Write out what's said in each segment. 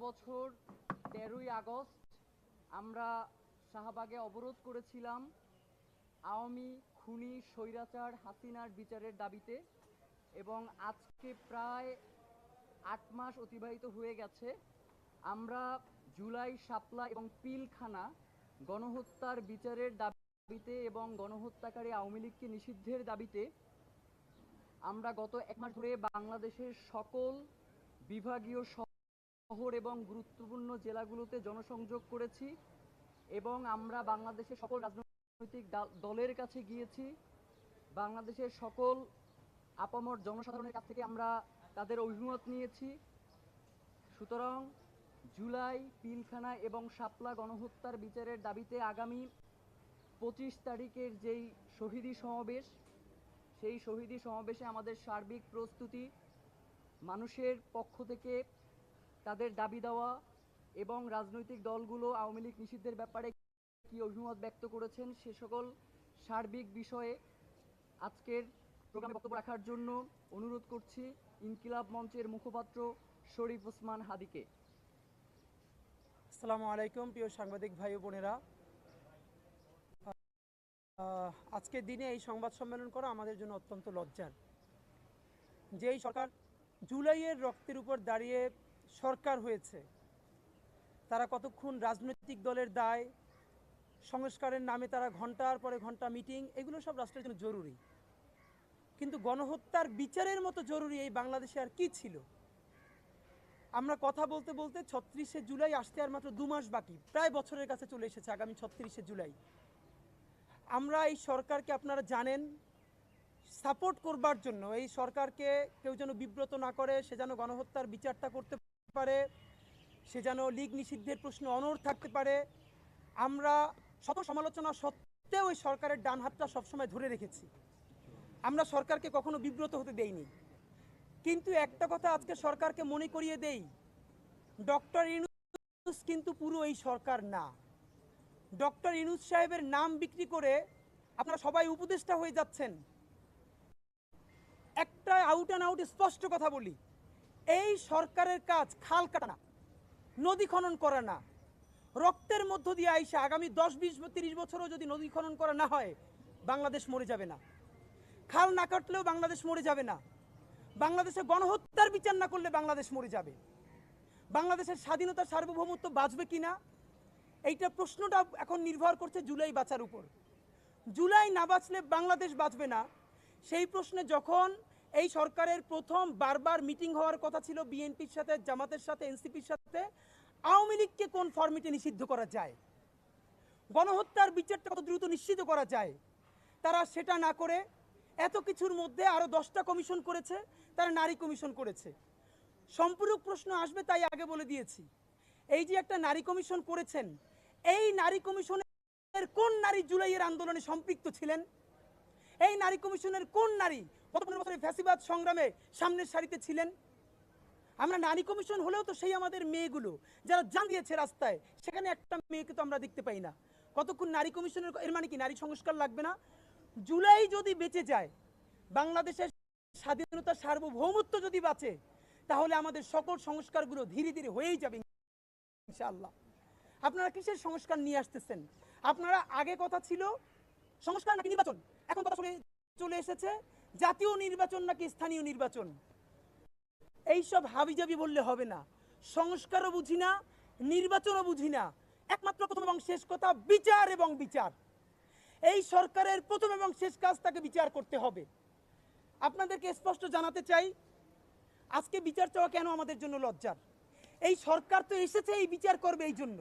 বছর তেরোই আগস্ট আমরা শাহবাগে অবরোধ করেছিলাম আওয়ামী খুনি স্বৈরাচার হাসিনার বিচারের দাবিতে এবং আজকে প্রায় আট মাস অতিবাহিত হয়ে গেছে। আমরা জুলাই শাপলা এবং পিলখানা গণহত্যার বিচারের দাবিতে এবং গণহত্যাকারী আওয়ামী লীগকে নিষিদ্ধের দাবিতে আমরা গত এক মাস ধরে বাংলাদেশের সকল বিভাগীয় শহর এবং গুরুত্বপূর্ণ জেলাগুলোতে জনসংযোগ করেছি এবং আমরা বাংলাদেশের সকল রাজনৈতিক দল- দলের কাছে গিয়েছি। বাংলাদেশের সকল আপামর জনসাধারণের কাছ থেকে আমরা তাদের অভিমত নিয়েছি। সুতরাং জুলাই, পিলখানা এবং শাপলা গণহত্যার বিচারের দাবিতে আগামী পঁচিশ তারিখের যেই শহীদী সমাবেশ, সেই শহীদী সমাবেশে আমাদের সার্বিক প্রস্তুতি মানুষের পক্ষ থেকে তাদের দাবি দেওয়া এবং রাজনৈতিক দলগুলো আওয়ামী লীগ নিষিদ্ধের ব্যাপারে কি অভিমত ব্যক্ত করেছেন সে সকল সার্বিক বিষয়ে আজকের প্রোগ্রামে বক্তব্য রাখার জন্য অনুরোধ করছি ইনকিলাব মঞ্চের মুখপাত্র শরীফ ওসমান হাদিকে। আসসালামু আলাইকুম, প্রিয় সাংবাদিক ভাই বোনেরা। আজকের দিনে এই সংবাদ সম্মেলন করা আমাদের জন্য অত্যন্ত লজ্জার। যেই সরকার জুলাইয়ের রক্তের উপর দাঁড়িয়ে সরকার হয়েছে, তারা কতক্ষণ রাজনৈতিক দলের দায়, সংস্কারের নামে তারা ঘণ্টার পরে ঘণ্টা মিটিং, এগুলো সব রাষ্ট্রের জন্য জরুরি। কিন্তু গণহত্যার বিচারের মতো জরুরি এই বাংলাদেশে আর কি ছিল? আমরা কথা বলতে বলতে ছত্রিশে জুলাই আসতে আর মাত্র দু মাস বাকি, প্রায় বছরের কাছে চলে এসেছে আগামী ছত্রিশে জুলাই। আমরা এই সরকারকে আপনারা জানেন, সাপোর্ট করবার জন্য, এই সরকারকে কেউ যেন বিব্রত না করে, সে যেন গণহত্যার বিচারটা করতে পারে, সে যেন লীগ নিষিদ্ধের প্রশ্ন অনড় থাকতে পারে। আমরা শত সমালোচনা সত্ত্বেও এই সরকারের ডান হাতটা সবসময় ধরে রেখেছি। আমরা সরকারকে কখনো বিব্রত হতে দেইনি। কিন্তু একটা কথা আজকে সরকারকে মনে করিয়ে দেই, ডক্টর ইনুস কিন্তু পুরো এই সরকার না। ডক্টর ইনুস সাহেবের নাম বিক্রি করে আপনারা সবাই উপদেষ্টা হয়ে যাচ্ছেন। একটা আউট অ্যান্ড আউট স্পষ্ট কথা বলি। এই সরকারের কাজ খাল কাটা না, নদী খনন করা না। রক্তের মধ্য দিয়ে আইসা আগামী দশ, বিশ, তিরিশ বছরও যদি নদী খনন করা না হয়, বাংলাদেশ মরে যাবে না। খাল না কাটলেও বাংলাদেশ মরে যাবে না। বাংলাদেশে গণহত্যার বিচার না করলে বাংলাদেশ মরে যাবে। বাংলাদেশের স্বাধীনতা সার্বভৌমত্ব বাঁচবে কি না? এইটা প্রশ্নটা এখন নির্ভর করছে জুলাই বাঁচার উপর। জুলাই না বাঁচলে বাংলাদেশ বাঁচবে না। সেই প্রশ্নে যখন এই সরকারের প্রথম বারবার মিটিং হওয়ার কথা ছিল বিএনপির সাথে, জামাতের সাথে, এনসিপির সাথে। আওয়ামী লীগকে কোন ফরমেটে নিষিদ্ধ করা যায়? গণহত্যার বিচারটা কত দ্রুত নিশ্চিত করা যায়? তারা সেটা না করে এত কিছুর মধ্যে আরও দশটা কমিশন করেছে, তারা নারী কমিশন করেছে। সম্পূরক প্রশ্ন আসবে তাই আগে বলে দিয়েছি। এই যে একটা নারী কমিশন করেছেন, এই নারী কমিশনের কোন নারী জুলাইয়ের আন্দোলনে সম্পৃক্ত ছিলেন? এই নারী কমিশনের কোন নারী গত পনেরো বছরের ফ্যাসিবাদ সংগ্রামে সামনের সারিতে ছিলেন। আমরা নারী কমিশন হলেও তো সেই আমাদের মেয়েগুলো, যারা জান দিয়েছে রাস্তায়, সেখানে একটা মেয়েকে তো আমরা দেখতে পাই না। কতক্ষণ নারী কমিশনের এর মানে কি? নারী সংস্কার লাগবে না? জুলাই যদি বেঁচে যায়, বাংলাদেশের স্বাধীনতা সার্বভৌমত্ব যদি বাঁচে, তাহলে আমাদের সকল সংস্কারগুলো ধীরে ধীরে হয়েই যাবে ইনশাআল্লাহ। আপনারা কিসের সংস্কার নিয়ে আসতেছেন? আপনারা আগে কথা ছিল সংস্কার নাকি নির্বাচন? এখন কথা চলে চলে এসেছে। জাতীয় নির্বাচন নাকি স্থানীয় নির্বাচন? এইসব হাবিজাবি বললে হবে না। সংস্কারও বুঝি না, নির্বাচনও বুঝি না। একমাত্র প্রথম এবং শেষ কথা বিচার এবং বিচার। এই সরকারের প্রথম এবং শেষ কাজ তাকে বিচার করতে হবে। আপনাদেরকে স্পষ্ট জানাতে চাই, আজকে বিচার চাওয়া কেন আমাদের জন্য লজ্জার? এই সরকার তো এসেছে, এই বিচার করবে এই জন্য।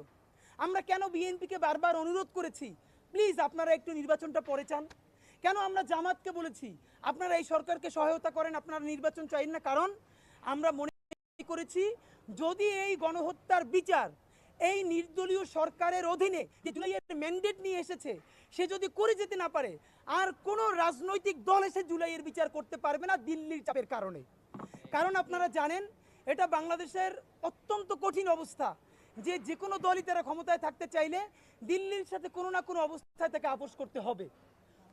আমরা কেন বিএনপিকে বারবার অনুরোধ করেছি? প্লিজ আপনারা একটু নির্বাচনটা পরে চান। কেন আমরা জামাতকে বলেছি? আপনারা এই সরকারকে সহায়তা করেন, আপনারা নির্বাচন চাইন না। কারণ আমরা মনে করেছি, যদি এই গণহত্যার বিচার এই নির্দলীয় সরকারের অধীনে যে জুলাইয়ের ম্যান্ডেট নিয়ে এসেছে, সে যদি করে যেতে না পারে, আর কোনো রাজনৈতিক দল এসে জুলাইয়ের বিচার করতে পারবে না দিল্লির চাপের কারণে। কারণ আপনারা জানেন, এটা বাংলাদেশের অত্যন্ত কঠিন অবস্থা। যে যে কোনো দলই তারা ক্ষমতায় থাকতে চাইলে দিল্লির সাথে কোনো না কোনো অবস্থায় তাকে আপোষ করতে হবে।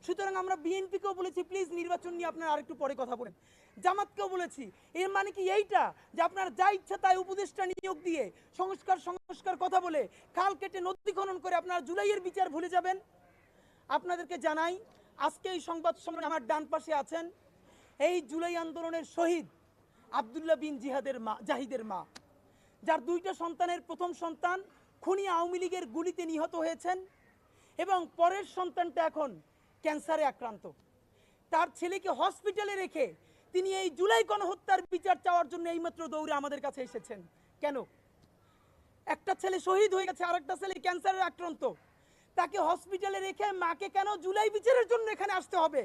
সুতরাং আমরা বিএনপিকেও বলেছি, প্লিজ নির্বাচন নিয়ে আপনারা আরেকটু পরে কথা বলেন। জামাতকেও বলেছি, এর মানে কি এইটা? যে আপনার যা ইচ্ছা তাই উপদেষ্টা নিয়োগ দিয়ে সংস্কার সংস্কার কথা বলে খাল কেটে নদী খনন করে আপনারা জুলাইয়ের বিচার ভুলে যাবেন? আপনাদেরকে জানাই, আজকে এই সংবাদ সম্মেলনে আমার ডান পাশে আছেন এই জুলাই আন্দোলনের শহীদ আবদুল্লাহ বিন জিহাদের মা, জাহিদের মা। যার দুইটা সন্তানের প্রথম সন্তান খুনি আওয়ামী লীগের গুলিতে নিহত হয়েছেন এবং পরের সন্তানটা এখন ক্যান্সারে আক্রান্ত। তার ছেলেকে হসপিটালে রেখে তিনি এই জুলাই গণহত্যার বিচার চাওয়ার জন্য এইমাত্র দৌড়ে আমাদের কাছে এসেছেন। কেন? একটা ছেলে শহীদ হয়ে গেছে, আরেকটা ছেলে ক্যান্সারে আক্রান্ত। তাকে হসপিটালে রেখে মাকে কেন জুলাই বিচারের জন্য এখানে আসতে হবে?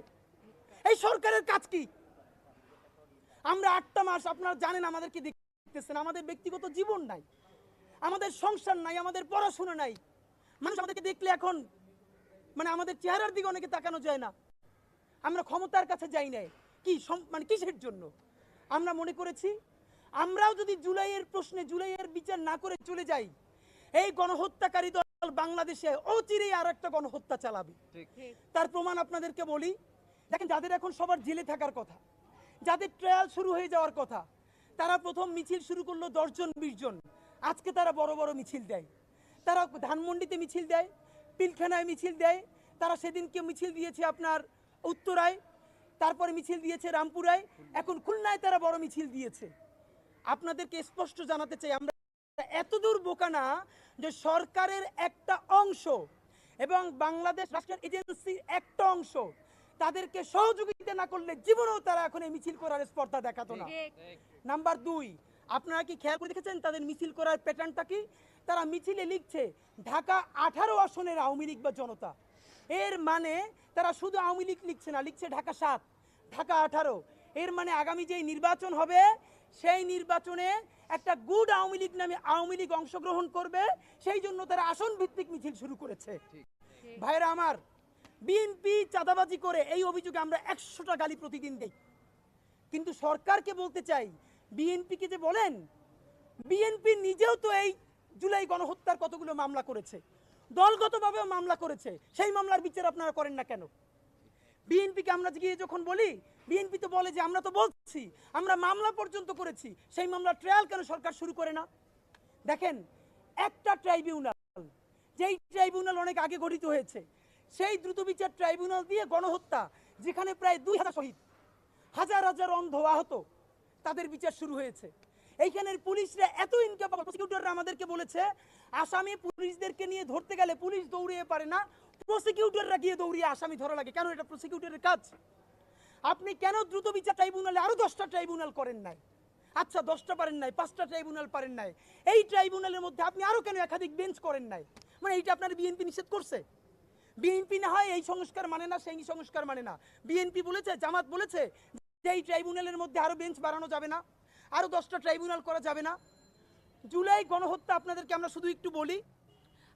এই সরকারের কাজ কি? আমরা আটটা মাস, আপনারা জানেন আমাদেরকে দেখতেছেন, আমাদের ব্যক্তিগত জীবন নাই। আমাদের সংসার নাই, আমাদের পড়াশোনা নাই। মানুষ আমাদেরকে দেখলে এখন মানে আমাদের চেহারার দিকে অনেকে তাকানো যায় না। আমরা ক্ষমতার কাছে যাই নাই। কি মানে কিসের জন্য? আমরা মনে করেছি আমরাও যদি জুলাইয়ের প্রশ্নে জুলাইয়ের বিচার না করে চলে যাই এই গণহত্যাকারী দল বাংলাদেশে অচিরেই আর একটা গণহত্যা চালাবে। তার প্রমাণ আপনাদেরকে বলি দেখেন যাদের এখন সবার জেলে থাকার কথা যাদের ট্রায়াল শুরু হয়ে যাওয়ার কথা তারা প্রথম মিছিল শুরু করল দশজন বিশ জন। আজকে তারা বড় বড় মিছিল দেয়। তারা ধানমন্ডিতে মিছিল দেয় পিলখানায় মিছিল দেয়। তারা সেদিনকে মিছিল দিয়েছে আপনার উত্তরায় তারপরে মিছিল দিয়েছে রামপুরায়। এখন খুলনায় তারা বড় মিছিল দিয়েছে। আপনাদেরকে স্পষ্ট জানাতে চাই আমরা এতদূর বোকা না যে সরকারের একটা অংশ এবং বাংলাদেশ রাষ্ট্রের এজেন্সির একটা অংশ তাদেরকে সহযোগিতা না করলে জীবনেও তারা এখন এই মিছিল করার স্পর্ধা দেখাতো না। নাম্বার দুই আপনারা কি খেয়াল করে দেখেছেন তাদের মিছিল করার প্যাটার্নটা কি? তারা মিছিলে লিখছে, ঢাকা আঠারো আসনের আওয়ামী লীগ বা জনতা। এর মানে তারা শুধু আওয়ামী লীগ লিখছে না, লিখছে ঢাকা সাত, ঢাকা আঠারো। এর মানে আগামী যেই নির্বাচন হবে, সেই নির্বাচনে একটা গুড আওয়ামী লীগ নামে আওয়ামী লীগ অংশগ্রহণ করবে, সেই জন্য তারা আসন ভিত্তিক মিছিল শুরু করেছে। ভাইরা আমার, বিএনপি চাঁদাবাজি করে এই অভিযোগে আমরা একশোটা গালি প্রতিদিন দেই। কিন্তু সরকারকে বলতে চাই, বিএনপিকে যে বলেন, বিএনপি নিজেও তো এই জুলাই গণহত্যার কতগুলো মামলা করেছে? দলগতভাবেও মামলা করেছে। সেই মামলার বিচার আপনারা করেন না কেন? বিএনপিকে আমরা গিয়ে যখন বলি, বিএনপি তো বলে যে আমরা তো বলছি, আমরা মামলা পর্যন্ত করেছি, সেই মামলা ট্রায়াল কেন সরকার শুরু করে না? দেখেন, একটা ট্রাইব্যুনাল যেই ট্রাইব্যুনাল অনেক আগে গঠিত হয়েছে, সেই দ্রুত বিচার ট্রাইব্যুনাল দিয়ে গণহত্যা, যেখানে প্রায় দুই হাজার শহীদ, হাজার হাজার অন্ধ আহত, তাদের বিচার শুরু হয়েছে। এইখানের পুলিশরা এত ইনক্যাপাবল প্রসিকিউটররা আমাদেরকে বলেছে, আসামি পুলিশদেরকে নিয়ে ধরতে গেলে পুলিশ দৌড়িয়ে পারে না। প্রসিকিউটররা গিয়ে দৌড়িয়ে আসামি ধরা লাগে। কেন? এটা প্রসিকিউটরের কাজ। আপনি কেন দ্রুত বিচার ট্রাইব্যুনালে আরও দশটা ট্রাইব্যুনাল করেন নাই। আচ্ছা দশটা পারেন নাই, পাঁচটা ট্রাইব্যুনাল পারেন নাই। এই ট্রাইব্যুনালের মধ্যে আপনি আরও কেন একাধিক বেঞ্চ করেন নাই? মানে এইটা আপনার বিএনপি নিষেধ করছে? বিএনপি না হয় এই সংস্কার মানে না, সেই সংস্কার মানে না। বিএনপি বলেছে, জামাত বলেছে, যে এই ট্রাইব্যুনালের মধ্যে আরও বেঞ্চ বাড়ানো যাবে না। আরও দশটা ট্রাইব্যুনাল করা যাবে না। জুলাই গণহত্যা আপনাদেরকে আমরা শুধু একটু বলি,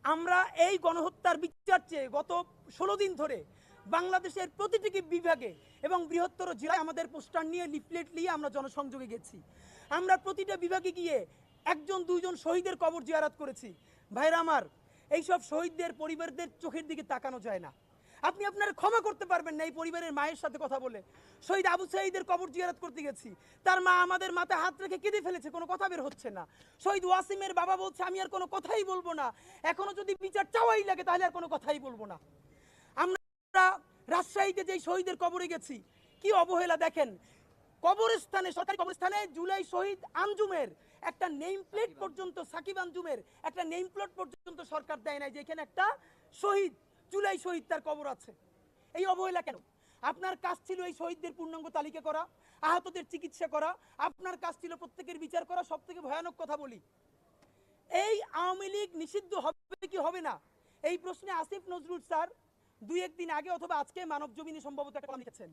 আমরা এই গণহত্যার বিচার চেয়ে গত ষোলো দিন ধরে বাংলাদেশের প্রতিটি বিভাগে এবং বৃহত্তর জেলায় আমাদের পোস্টার নিয়ে, লিফলেট নিয়ে আমরা জনসংযোগে গেছি। আমরা প্রতিটা বিভাগে গিয়ে একজন, দুইজন শহীদের কবর জিয়ারাত করেছি। ভাইরা আমার, এইসব শহীদদের, পরিবারদের চোখের দিকে তাকানো যায় না। আপনি আপনার ক্ষমা করতে পারবেন না, এই পরিবারের মায়ের সাথে কথা বলে। শহীদ আবু সাইদের কবর জিয়ারত করতে গেছি। তার মা আমাদের মাথায় হাত রেখে কেঁদে ফেলেছে, কোনো কথা বের হচ্ছে না। শহীদ ওয়াসিমের বাবা বলছে, আমি আর কোনো কথাই বলব না। এখনও যদি বিচার চাওয়াই লাগে, তাহলে আর কোনো কথাই বলব না। আমরা রাজশাহীতে যেই শহীদের কবরে গেছি, কি অবহেলা দেখেন? কবরস্থানে, সরকারি কবরস্থানে জুলাই শহীদ আঞ্জুমের একটা নেম প্লেট পর্যন্ত, সাকিব আঞ্জুমের একটা নেম প্লেট পর্যন্ত সরকার দেয় নাই যে এখানে একটা শহীদ জুলাই শহীদ তার কবর আছে। এই অবহেলা কেন? আপনার কাজ ছিল এই শহীদদের পূর্ণাঙ্গ তালিকা করা, আহতদের চিকিৎসা করা, আপনার কাজ ছিল প্রত্যেকের বিচার করা সব থেকে ভয়ানক কথা বলি। এই আওয়ামী লীগ নিষিদ্ধ হবে কি হবে না? এই প্রশ্নে আসিফ নজরুল স্যার দুই একদিন আগে অথবা আজকে মানব জমিনে সম্ভবত একটা কলাম লিখেছেন।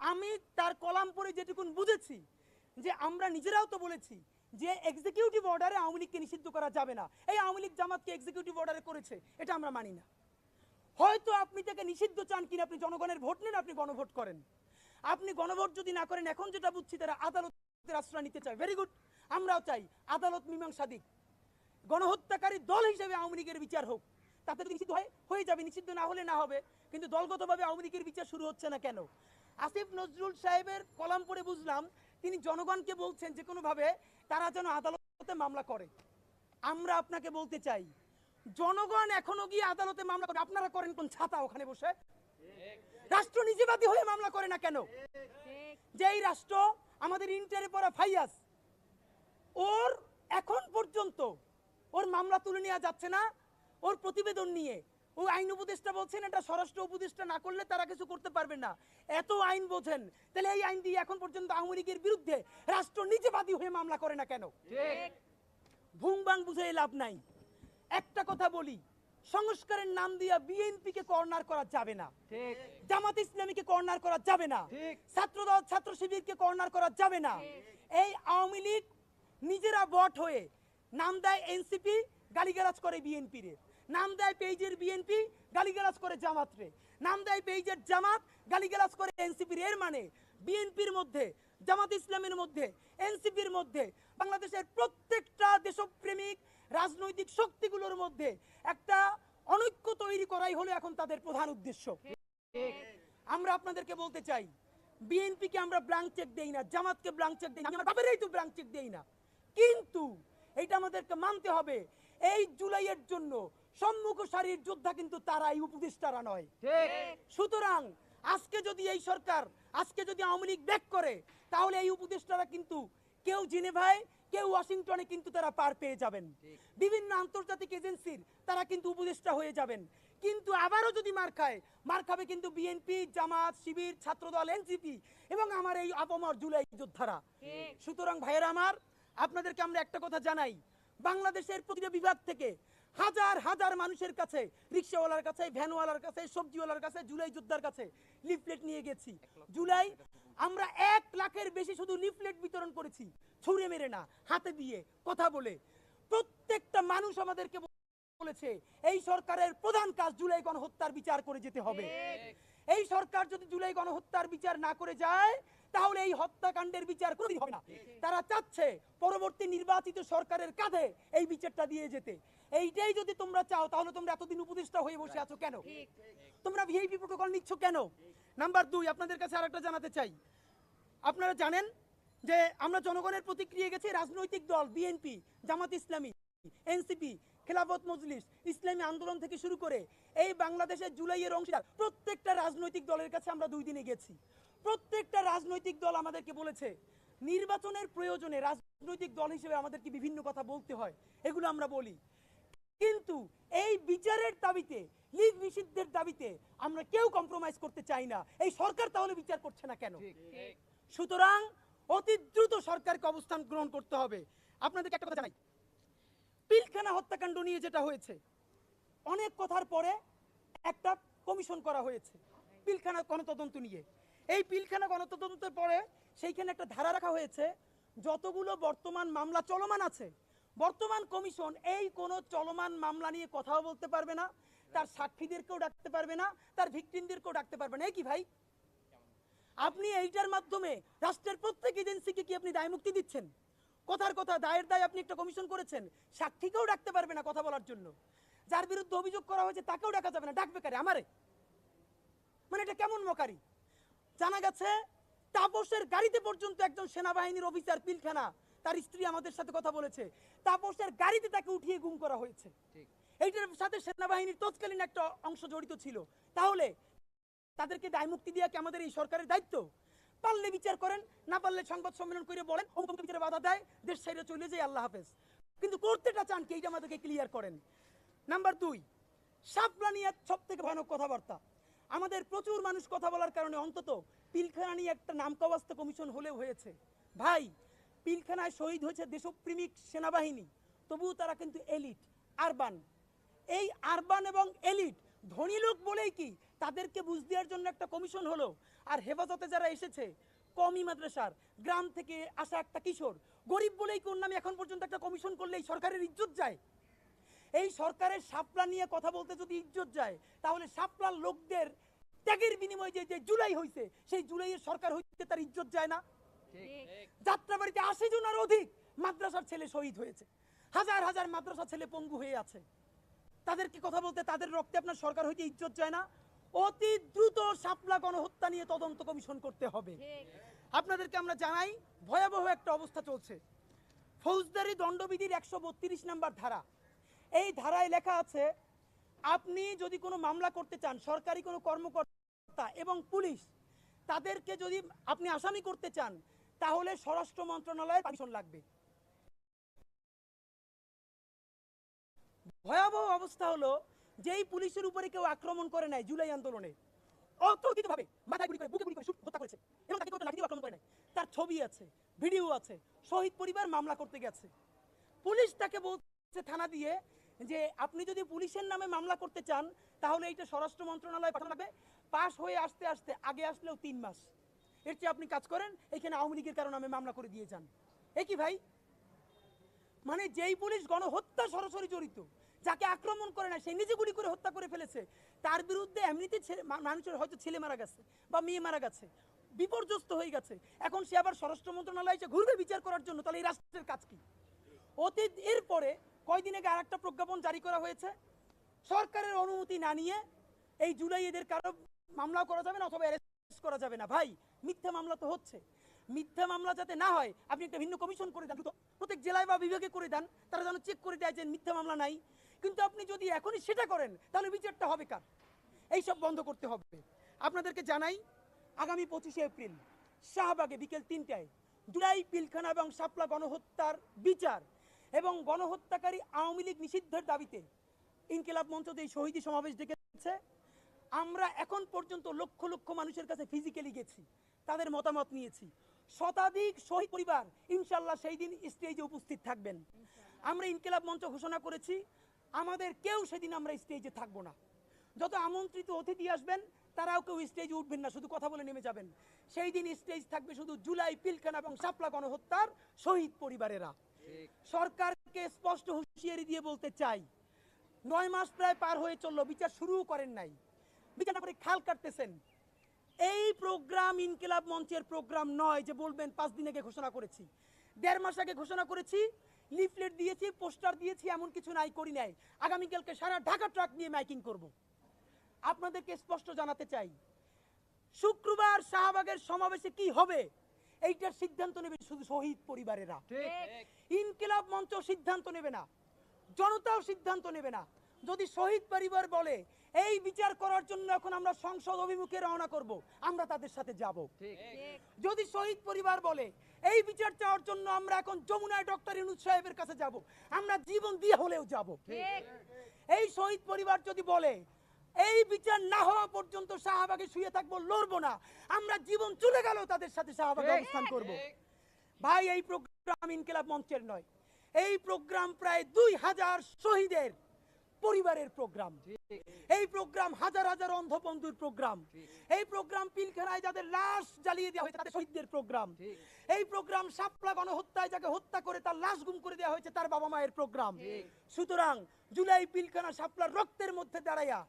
আমি তার কলাম পড়ে যেটুকুন বুঝেছি, যে আমরা নিজেরাও তো বলেছি যে এক্সিকিউটিভ অর্ডারে আওয়ামী লীগকে নিষিদ্ধ করা যাবে না। এই আওয়ামী লীগ জামাতকে এক্সিকিউটিভ অর্ডারে করেছে, এটা আমরা মানি না। হয়তো আপনি তাকে নিষিদ্ধ চান কিনা, আপনি জনগণের ভোট নেন, আপনি গণভোট করেন। আপনি গণভোট যদি না করেন, এখন যেটা বুঝছি তারা আদালতের আশ্রয় নিতে চায়। ভেরি গুড আমরাও চাই আদালত মীমাংসা দিক। গণহত্যাকারী দল হিসেবে আওয়ামী লীগের বিচার হোক। তাতে যদি নিষিদ্ধ হয়, হয়ে যাবে, নিষিদ্ধ না হলে না হবে। কিন্তু দলগতভাবে আওয়ামী লীগের বিচার শুরু হচ্ছে না কেন? আসিফ নজরুল সাহেবের কলাম পড়ে বুঝলাম, তিনি জনগণকে বলছেন যে কোনোভাবে তারা যেন আদালতে মামলা করে। আমরা আপনাকে বলতে চাই জনগণ এখনও গিয়ে আদালতে মামলা করে। আপনারা করেন কোন ছাতা ওখানে বসে? রাষ্ট্র নিজেবাদী হয়ে মামলা করে না কেন? যেই রাষ্ট্র আমাদের ইন্টারে পড়া ফাইয়াস ওর এখন পর্যন্ত ওর মামলা তুলে নেওয়া যাচ্ছে না ওর প্রতিবেদন নিয়ে। ও আইন উপদেষ্টা বলছেন এটা স্বরাষ্ট্র উপদেষ্টা না করলে তারা কিছু করতে পারবে না। এত আইন বোঝেন তাহলে এই আইন দিয়ে এখন পর্যন্ত আওয়ামী লীগের বিরুদ্ধে রাষ্ট্র নিজেবাদী হয়ে মামলা করে না কেন? ভুং বাং বুঝে লাভ নাই। কথা বলি সংস্কারের নাম দিয়া বিএনপি কে কর্নার করা যাবে না। জামাত ইসলামীকে কর্নার করা যাবে না। ছাত্রদল ছাত্র শিবিরকে কর্নার করা যাবে না। এই আওয়ামী লীগ নিজেরা বট হয়ে নাম দেয় এনসিপি গালিগালাজ করে বিএনপি রে। নাম দেয় পেজের বিএনপি গালিগালাজ করে জামাত রে। নাম দেয় পেজের জামাত গালিগালাজ করে এনসিপি এর মানে বিএনপির মধ্যে জামাত ইসলামের মধ্যে এনসিপির মধ্যে বাংলাদেশের প্রত্যেকটা দেশপ্রেমিক রাজনৈতিক শক্তিগুলোর মধ্যে একটা অনৈক্য তৈরি করাই হলো এখন তাদের প্রধান উদ্দেশ্য। আমরা আপনাদেরকে বলতে চাই, বিএনপিকে আমরা ব্ল্যাঙ্ক চেক দেই না, জামাতকে ব্ল্যাঙ্ক চেক দেই না, আমার তো ব্ল্যাঙ্ক চেক দেই না। কিন্তু এটা আমাদেরকে মানতে হবে, এই জুলাইয়ের জন্য সম্মুখ সারির যোদ্ধা কিন্তু তারাই, উপদেষ্টারা নয়। সুতরাং আজকে যদি এই সরকার, আজকে যদি আওয়ামী লীগ ব্যাক করে, তাহলে এই উপদেষ্টারা কিন্তু কেউ জেনেভায় কেউ ওয়াশিংটনে কিন্তু তারা পার পেয়ে যাবেন। বিভিন্ন আন্তর্জাতিক এজেন্সির তারা কিন্তু উপদেষ্টা হয়ে যাবেন। কিন্তু আবারও যদি মার খায় মার খাবে কিন্তু বিএনপি জামাত শিবির ছাত্রদল এনসিপি এবং আমার এই আপমর জুলাই যোদ্ধারা। সুতরাং ভাইয়েরা আমার আপনাদেরকে আমরা একটা কথা জানাই। বাংলাদেশের প্রতিটা বিভাগ থেকে হাজার হাজার মানুষের কাছে রিক্সাওয়ালার কাছে ভ্যানওয়ালার কাছে সবজিওয়ালার কাছে জুলাই যোদ্ধার কাছে লিফলেট নিয়ে গেছি। জুলাই আমরা এক লাখের বেশি শুধু লিফলেট বিতরণ করেছি। ছুঁড়ে মেরে না হাতে দিয়ে কথা বলে। প্রত্যেকটা মানুষ আমাদেরকে বলেছে এই সরকারের প্রধান কাজ জুলাই গণহত্যার বিচার করে যেতে হবে। এই সরকার যদি জুলাই গণহত্যার বিচার না করে যায় তাহলে এই হত্যাকাণ্ডের বিচার কোনোদিন হবে না। তারা চাচ্ছে পরবর্তী নির্বাচিত সরকারের কাঁধে এই বিচারটা দিয়ে যেতে। এইটাই যদি তোমরা চাও তাহলে তোমরা এতদিন উপদেষ্টা হয়ে বসে আছো কেন? তোমরা ভিআইপি প্রোটোকল নিচ্ছ কেন? নাম্বার দুই, আপনাদের কাছে আরেকটা জানাতে চাই। আপনারা জানেন যে আমরা জনগণের প্রতিক্রিয়া গেছি রাজনৈতিক দল বিএনপি জামাত ইসলামী এনসিপি খেলাফত মজলিস, ইসলামী আন্দোলন থেকে শুরু করে এই বাংলাদেশের জুলাইয়ের অংশীদার প্রত্যেকটা রাজনৈতিক দলের কাছে আমরা দুই দিনে গেছি। প্রত্যেকটা রাজনৈতিক দল আমাদেরকে বলেছে, নির্বাচনের প্রয়োজনে রাজনৈতিক দল হিসেবে আমাদেরকে বিভিন্ন কথা বলতে হয়, এগুলো আমরা বলি। কিন্তু এই বিচারের দাবিতে লীগ নিষিদ্ধের দাবিতে আমরা কেউ কম্প্রোমাইজ করতে চাই না। এই সরকার তাহলে বিচার করছে না কেন? সুতরাং অতি দ্রুত সরকারকে অবস্থান গ্রহণ করতে হবে। আপনাদেরকে একটা কথা জানাই। পিলখানা হত্যাকাণ্ড নিয়ে যেটা হয়েছে অনেক কথার পরে একটা কমিশন করা হয়েছে পিলখানা গণতদন্ত নিয়ে। এই পিলখানা গণতদন্তের পরে সেইখানে একটা ধারা রাখা হয়েছে যতগুলো বর্তমান মামলা চলমান আছে বর্তমান কমিশন এই কোনো চলমান মামলা নিয়ে কথাও বলতে পারবে না তার সাক্ষীদেরকেও ডাকতে পারবে না, তার ভিকটিমদেরকেও ডাকতে পারবে না। কি ভাই? আপনি এইটার মাধ্যমে রাষ্ট্রের প্রত্যেক এজেন্সিকে কি আপনি দায়মুক্তি দিচ্ছেন? কথার কথা, দায়ের দায় আপনি একটা কমিশন করেছেন, সাক্ষীকেও ডাকতে পারবে না কথা বলার জন্য। যার বিরুদ্ধে অভিযোগ করা হয়েছে, তাকেও ডাকা যাবে না, ডাকবে কারে? আমারে? মানে এটা কেমন মকারি? জানা গেছে, তাপসের গাড়িতে পর্যন্ত একজন সেনাবাহিনীর অফিসার পিলখানা, তার স্ত্রী আমাদের সাথে কথা বলেছে। তাপসের গাড়িতে তাকে উঠিয়ে গুম করা হয়েছে। ঠিক। এইটার সাথে সেনাবাহিনীর তৎকালীন একটা অংশ জড়িত ছিল। তাহলে তাদেরকে দায় মুক্তি দেওয়া কি আমাদের এই সরকারের দায়িত্ব? পারলে বিচার করেন, না পারলে সংবাদ সম্মেলন করে বলেন বিচারে বাধা দেয়, দেশ সাইডে চলে যায়, আল্লাহ হাফেজ। কিন্তু করতেটা চান কি? এইটা আমাদেরকে ক্লিয়ার করেন। নাম্বার দুই সাপলা সব থেকে ভয়ানক কথাবার্তা। আমাদের প্রচুর মানুষ কথা বলার কারণে অন্তত পিলখানা নিয়ে একটা নামকাওয়াস্তা কমিশন হলেও হয়েছে। ভাই, পিলখানায় শহীদ হয়েছে দেশপ্রেমিক সেনাবাহিনী, তবুও তারা কিন্তু এলিট, আরবান। এই আরবান এবং এলিট ধনী লোক বলেই কি? তাদেরকে বুঝ দেওয়ার জন্য একটা কমিশন হলো। আর হেফাজতে যারা এসেছে, কমি মাদ্রাসার, গ্রাম থেকে আসা একটা কিশোর, গরিব বলেই কোন নামে এখন পর্যন্ত একটা কমিশন করলে এই সরকারের ইজ্জত যায়? এই সরকারের সাপলা নিয়ে কথা বলতে যদি ইজ্জত যায়, তাহলে সাপলার লোকদের ত্যাগের বিনিময়ে যে যে জুলাই হয়েছে সেই জুলাইয়ের সরকার হইতে তার ইজ্জত যায় না? যাত্রাবাড়িতে আশি জনের অধিক মাদ্রাসার ছেলে শহীদ হয়েছে। হাজার হাজার মাদ্রাসা ছেলে পঙ্গু হয়ে আছে। তাদেরকে কথা বলতে তাদের রক্তে আপনার সরকার হইতে ইজ্জত যায় না। অতি দ্রুত শাপলা গণহত্যা নিয়ে তদন্ত কমিশন করতে হবে। আপনাদেরকে আমরা জানাই ভয়াবহ একটা অবস্থা চলছে। ফৌজদারি দণ্ডবিধির একশো বত্রিশ নাম্বার ধারা। এই ধারায় লেখা আছে আপনি যদি কোনো মামলা করতে চান সরকারি কোনো কর্মকর্তা এবং পুলিশ তাদেরকে যদি আপনি আসামি করতে চান তাহলে স্বরাষ্ট্র মন্ত্রণালয়ের পারমিশন লাগবে। ভয়াবহ অবস্থা হলো যেই পুলিশের উপরে কেউ আক্রমণ করে নাই জুলাই আন্দোলনে। করে নাই। তার ছবি আছে, ভিডিও আছে, শহীদ পরিবার মামলা করতে গেছে। পুলিশ তাকে বলছে থানা দিয়ে যে, আপনি যদি পুলিশের নামে মামলা করতে চান, তাহলে এইটা স্বরাষ্ট্র মন্ত্রণালয়ে পাঠানো লাগবে পাশ হয়ে আসতে আসতে, আগে আসলেও তিন মাস। এর চেয়ে আপনি কাজ করেন, এখানে আওয়ামী লীগের কারণে আমি মামলা করে দিয়ে যান। এ কি ভাই? মানে যেই পুলিশ গণহত্যা সরাসরি জড়িত যাকে আক্রমণ করে না, সে নিজে গুলি করে হত্যা করে ফেলেছে। তার বিরুদ্ধে এমনিতে মানুষের হয়তো ছেলে মারা গেছে বা মেয়ে মারা গেছে, বিপর্যস্ত হয়ে গেছে। এখন সে আবার স্বরাষ্ট্র মন্ত্রণালয় এসে ঘুরবে বিচার করার জন্য, তাহলে এই রাষ্ট্রের কাজ কি? অতীত এরপরে কয়দিন আগে আরেকটা প্রজ্ঞাপন জারি করা হয়েছে। সরকারের অনুমতি না নিয়ে এই জুলাই এদের কারও মামলা করা যাবে না অথবা অ্যারেস্ট করা যাবে না। ভাই, মিথ্যা মামলা তো হচ্ছে। মিথ্যা মামলা যাতে না হয়, আপনি একটা ভিন্ন কমিশন করে দেন। প্রত্যেক জেলায় বা বিভাগে করে দেন, তারা যেন চেক করে দেয় যে মিথ্যা মামলা নাই। কিন্তু আপনি যদি এখনই সেটা করেন, তাহলে বিচারটা হবে কার? এইসব বন্ধ করতে হবে। আপনাদেরকে জানাই, আগামী পঁচিশে এপ্রিল, শাহবাগে বিকেল তিনটায় জুলাই পিলখানা এবং শাপলা গণহত্যার বিচার এবং গণহত্যাকারী আওয়ামী লীগ নিষিদ্ধের দাবিতে ইনকিলাব মঞ্চ এই শহীদি সমাবেশ ডেকেছে, আমরা এখন পর্যন্ত লক্ষ লক্ষ মানুষের কাছে ফিজিক্যালি গেছি, তাদের মতামত নিয়েছি। শতাধিক শহীদ পরিবার ইনশাল্লাহ সেই দিন স্টেজে উপস্থিত থাকবেন। আমরা ইনকিলাব মঞ্চ ঘোষণা করেছি আমাদের কেউ সেদিন আমরা স্টেজে থাকব না। যত আমন্ত্রিত অতিথি আসবেন তারাও কেউ স্টেজে উঠবেন না শুধু কথা বলে নেমে যাবেন। সেই দিন স্টেজ থাকবে শুধু জুলাই পিলখানা এবং শাপলা গণহত্যার শহীদ পরিবারেরা। সরকারকে স্পষ্ট হুঁশিয়ারি দিয়ে বলতে চাই নয় মাস প্রায় পার হয়ে চলল বিচার শুরুও করেন নাই। বিচার করে খাল কাটতেছেন। এই প্রোগ্রাম ইনকিলাব মঞ্চের প্রোগ্রাম নয় যে বলবেন পাঁচ দিন আগে ঘোষণা করেছি। দেড় মাস আগে ঘোষণা করেছি লিফলেট দিয়েছি পোস্টার দিয়েছি এমন কিছু নাই করি নাই। আগামীকালকে সারা ঢাকা ট্রাক নিয়ে মাইকিং করব। আপনাদেরকে স্পষ্ট জানাতে চাই শুক্রবার শাহবাগের সমাবেশে কি হবে? এইটার সিদ্ধান্ত নেবে শুধু শহীদ পরিবারেরা। ইনকিলাব মঞ্চ সিদ্ধান্ত নেবে না জনতাও সিদ্ধান্ত নেবে না। যদি শহীদ পরিবার বলে এই বিচার করার জন্য এখন আমরা সংসদ অভিমুখে রওনা করব। আমরা তাদের সাথে যাব। যদি শহীদ পরিবার বলে এই বিচার চাওয়ার জন্য আমরা এখন যমুনায় ডক্টর ইনুজ সাহেবের কাছে যাব। আমরা জীবন দিয়ে হলেও যাব। এই শহীদ পরিবার যদি বলে এই বিচার না হওয়া পর্যন্ত শাহবাগে শুয়ে থাকব লড়বো না। আমরা জীবন চলে গেল তাদের সাথে শাহবাগে অবস্থান করব। ভাই এই প্রোগ্রাম ইনকিলাব মঞ্চের নয়। এই প্রোগ্রাম প্রায় দুই হাজার শহীদের পরিবারের প্রোগ্রাম। এই প্রোগ্রাম হাজার হাজার অন্ধ বন্ধুর প্রোগ্রাম। এই প্রোগ্রাম পিলখানায় যাদের লাশ জ্বালিয়ে দেওয়া হয়েছে, তাদের শহীদদের প্রোগ্রাম। এই প্রোগ্রাম শাপলা গণহত্যায় যাকে হত্যা করে তার লাশ গুম করে দেওয়া হয়েছে, তার বাবা মায়ের প্রোগ্রাম। সুতরাং জুলাই পিলখানা শাপলার রক্তের মধ্যে দাঁড়াইয়া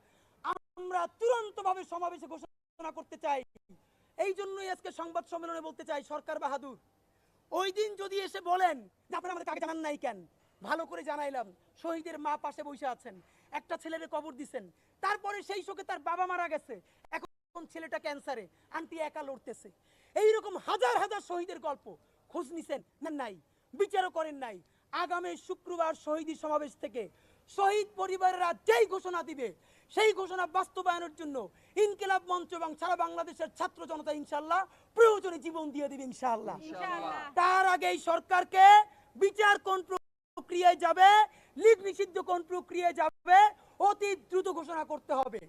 আমরা তুরন্ত ভাবে সমাবেশে ঘোষণা করতে চাই। এই জন্যই আজকে সংবাদ সম্মেলনে বলতে চাই, সরকার বাহাদুর, ওই দিন যদি এসে বলেন যে আপনারা আমাদের কাকে জানান নাই কেন? ভালো করে জানাইলাম শহীদের মা পাশে বসে আছেন একটা ছেলের কবর দিছেন তারপরে সেই শোকে তার বাবা মারা গেছে এখন ছেলেটা ক্যান্সারে আন্টি একা লড়তেছে। এইরকম হাজার হাজার শহীদের গল্প খোঁজ নিছেন? না নাই। বিচারও করেন নাই। আগামী শুক্রবার শহীদি সমাবেশ থেকে শহীদ পরিবারেরা যেই ঘোষণা দিবে সেই ঘোষণা বাস্তবায়নের জন্য ইনকিলাব মঞ্চ এবং সারা বাংলাদেশের ছাত্র জনতা ইনশাল্লাহ প্রয়োজনে জীবন দিয়ে দিবে ইনশাআল্লাহ। তার আগে এই সরকারকে বিচার কোন প্রক্রিয়ায় যাবে লিগ নিষিদ্ধ কোন প্রক্রিয়ায় যাবে অতি দ্রুত ঘোষণা করতে হবে।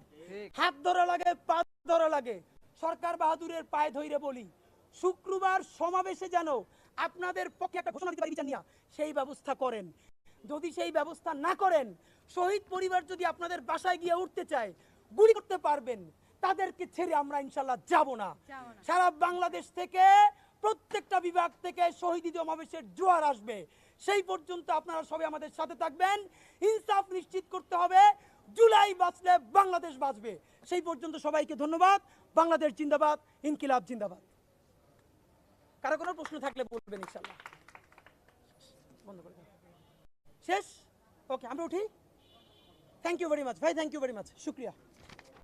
হাত ধরা লাগে পা ধরা লাগে। সরকার বাহাদুরের পায়ে ধইরে বলি। শুক্রবার সমাবেশে যেন আপনাদের পক্ষে একটা ঘোষণা দিতে পারি বিচার সেই ব্যবস্থা করেন। যদি সেই ব্যবস্থা না করেন শহীদ পরিবার যদি আপনাদের বাসায় গিয়ে উঠতে চায় গুলি করতে পারবেন। তাদেরকে ছেড়ে আমরা ইনশাল্লাহ যাব না। যাব না। সারা বাংলাদেশ থেকে প্রত্যেকটা বিভাগ থেকে শহীদ সমাবেশের জোয়ার আসবে। সেই পর্যন্ত আপনারা সবাই আমাদের সাথে থাকবেন। ইনসাফ নিশ্চিত করতে হবে। জুলাই বাঁচলে বাংলাদেশ বাঁচবে। সেই পর্যন্ত সবাইকে ধন্যবাদ। বাংলাদেশ জিন্দাবাদ, ইনকিলাব জিন্দাবাদ। কারও কোনো প্রশ্ন থাকলে বলবেন ইনশাল্লাহ শেষ? ওকে, আমরা উঠি। থ্যাংক ইউ ভেরি মাচ ভাই থ্যাংক ইউ ভেরি মাচ শুক্রিয়া।